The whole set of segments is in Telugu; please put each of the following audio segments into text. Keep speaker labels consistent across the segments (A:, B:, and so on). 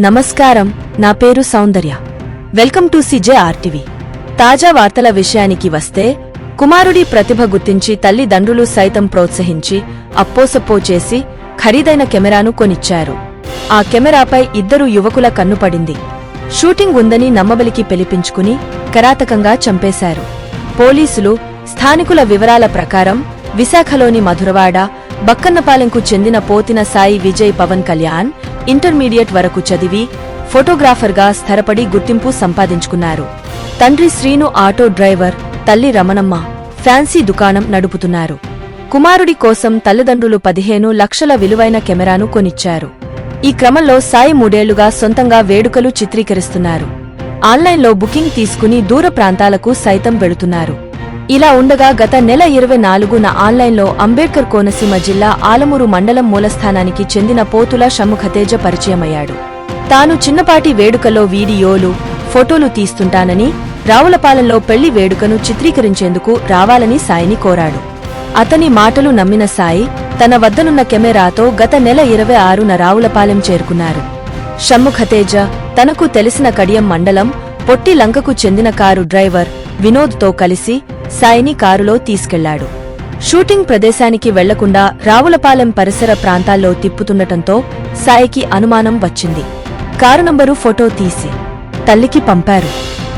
A: నమస్కారం నా పేరు Soundarya. Welcome to CJ RTV. తాజా వార్తల విషయానికి వస్తే కుమారుడి ప్రతిభ గుర్తించి తల్లిదండ్రులు సైతం ప్రోత్సహించి అప్పోసప్పో చేసి ఖరీదైన కెమెరాను కొనిచ్చారు. ఆ కెమెరాపై ఇద్దరు యువకుల కన్నుపడింది షూటింగ్ ఉందని నమ్మబలికి పిలిపించుకుని కరాతకంగా చంపేశారు. పోలీసులు స్థానికుల వివరాల ప్రకారం విశాఖలోని మధురవాడ బక్కన్నపాలెంకు చెందిన పోతిన సాయి విజయ్ పవన్ కళ్యాణ్ ఇంటర్మీడియట్ వరకు చదివి ఫోటోగ్రాఫర్గా స్థిరపడి గుర్తింపు సంపాదించుకున్నారు. తండ్రి శ్రీను ఆటో డ్రైవర్ తల్లి రమణమ్మ ఫ్యాన్సీ దుకాణం నడుపుతున్నారు. కుమారుడి కోసం తల్లిదండ్రులు పదిహేను లక్షల విలువైన కెమెరాను కొనిచ్చారు. ఈ క్రమంలో సాయి మూడేళ్ళుగా సొంతంగా వేడుకలు చిత్రీకరిస్తున్నారు. ఆన్లైన్లో బుకింగ్ తీసుకుని దూర ప్రాంతాలకు సైతం వెళుతున్నారు. ఇలా ఉండగా గత నెల ఇరవై నాలుగున ఆన్లైన్లో అంబేద్కర్ కోనసీమ జిల్లా ఆలమూరు మండలం మూలస్థానానికి చెందిన పోతుల షమ్ముఖతేజ పరిచయమయ్యాడు. తాను చిన్నపాటి వేడుకలో వీడియోలు ఫోటోలు తీస్తుంటానని రావులపాలెంలో పెళ్ళి వేడుకను చిత్రీకరించేందుకు రావాలని సాయిని కోరాడు. అతని మాటలు నమ్మిన సాయి తన వద్దనున్న కెమెరాతో గత నెల ఇరవై ఆరున రావులపాలెం చేరుకున్నారు. షమ్ముఖతేజ తనకు తెలిసిన కడియం మండలం పొట్టి లంకకు చెందిన కారు డ్రైవర్ వినోద్తో కలిసి సాయిని కారులో తీసుకెళ్ళాడు. షూటింగ్ ప్రదేశానికి వెళ్ళకుండా రావులపాలెం పరిసర ప్రాంతాల్లో తిప్పుతుండటంతో సాయికి అనుమానం వచ్చింది. కారు నంబరు ఫోటో తీసి తల్లికి పంపారు.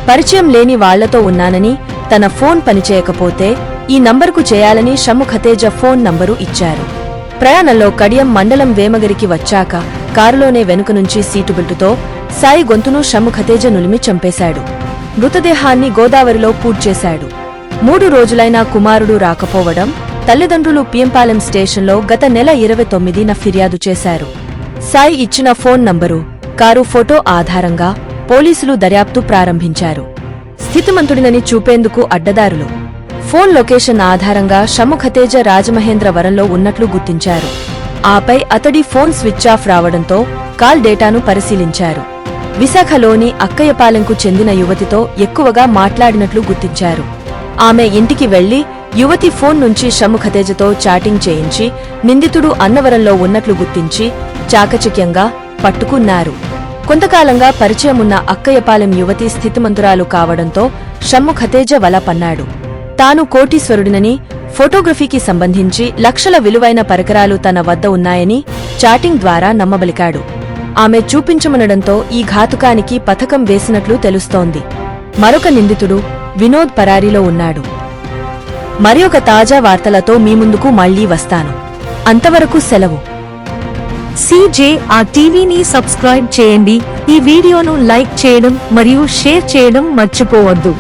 A: పరిచయం లేని వాళ్ళతో ఉన్నానని తన ఫోన్ పనిచేయకపోతే ఈ నంబరుకు చేయాలని షమ్ముఖతేజ ఫోన్ నంబరు ఇచ్చారు. ప్రయాణంలో కడియం మండలం వేమగిరికి వచ్చాక కారులోనే వెనుక నుంచి సీటుబెల్టుతో సాయి గొంతును షమ్ముఖతేజ నులిమి చంపేశాడు. మృతదేహాన్ని గోదావరిలో పూడ్చేశాడు. మూడు రోజులైనా కుమారుడు రాకపోవడం తల్లిదండ్రులు పియంపాలెం స్టేషన్లో గత నెల ఇరవై తొమ్మిదిన ఫిర్యాదు చేశారు. సాయి ఇచ్చిన ఫోన్ నంబరు కారు ఫోటో ఆధారంగా పోలీసులు దర్యాప్తు ప్రారంభించారు. స్థితిమంతుడినని చూపేందుకు అడ్డదారులు. ఫోన్ లొకేషన్ ఆధారంగా షముఖతేజ రాజమహేంద్రవరంలో ఉన్నట్లు గుర్తించారు. ఆపై అతడి ఫోన్ స్విచ్ ఆఫ్ రావడంతో కాల్ డేటాను పరిశీలించారు. విశాఖలోని అక్కయ్యపాలెంకు చెందిన యువతితో ఎక్కువగా మాట్లాడినట్లు గుర్తించారు. ఆమె ఇంటికి వెళ్ళి యువతి ఫోన్ నుంచి షమ్ముఖతేజతో చాటింగ్ చేయించి నిందితుడు అన్నవరంలో ఉన్నట్లు గుర్తించి చాకచక్యంగా పట్టుకున్నారు. కొంతకాలంగా పరిచయమున్న అక్కయ్యపాలెం యువతి స్థితిమంతురాలు కావడంతో షమ్ముఖతేజ వల పన్నాడు. తాను కోటీశ్వరుడినని ఫోటోగ్రఫీకి సంబంధించి లక్షల విలువైన పరికరాలు తన వద్ద ఉన్నాయని చాటింగ్ ద్వారా నమ్మబలికాడు. ఆమె చూపించమనడంతో ఈ ఘాతుకానికి పథకం వేసినట్లు తెలుస్తోంది. మరొక నిందితుడు వినోద్ పరారీలో ఉన్నాడు. మరి ఒక తాజా వార్తలతో మీ ముందుకు మళ్ళీ వస్తాను. అంతవరకు సెలవు.
B: సిజే ఆ టీవీని సబ్స్క్రైబ్ చేయండి. ఈ వీడియోను లైక్ చేయడం మరియు షేర్ చేయడం మర్చిపోవద్దు.